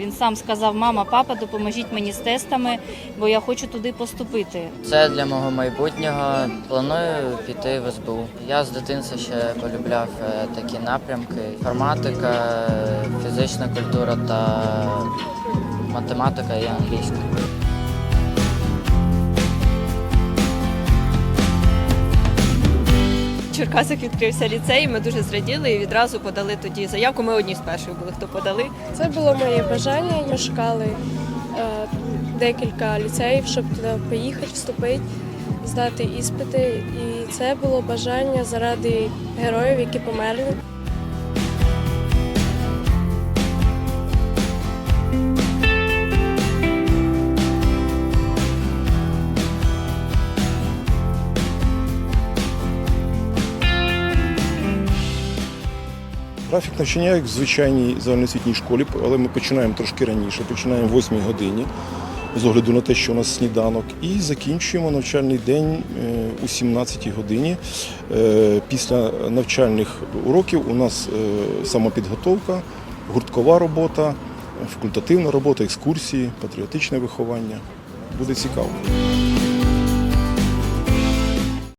Він сам сказав: Мама, папа, допоможіть мені з тестами, бо я хочу туди поступити. Це для мого майбутнього. Планую піти в СБУ. Я з дитинства ще полюбляв е, такі напрямки: інформатика, фізична культура та математика і англійська. Черкасах відкрився ліцей, ми дуже зраділи і відразу подали тоді заявку. Ми одні з перших були, хто подали. Це було моє бажання. Ми шукали е, декілька ліцеїв, щоб туди поїхати, вступити, здати іспити. І це було бажання заради героїв, які померли. Графік навчання як в звичайній загальноосвітній школі, але ми починаємо трошки раніше, починаємо в 8 годині, з огляду на те, що у нас сніданок, і закінчуємо навчальний день е, у 17 годині. Е, Після навчальних уроків у нас е, самопідготовка, гурткова робота, факультативна робота, екскурсії, патріотичне виховання. Буде цікаво.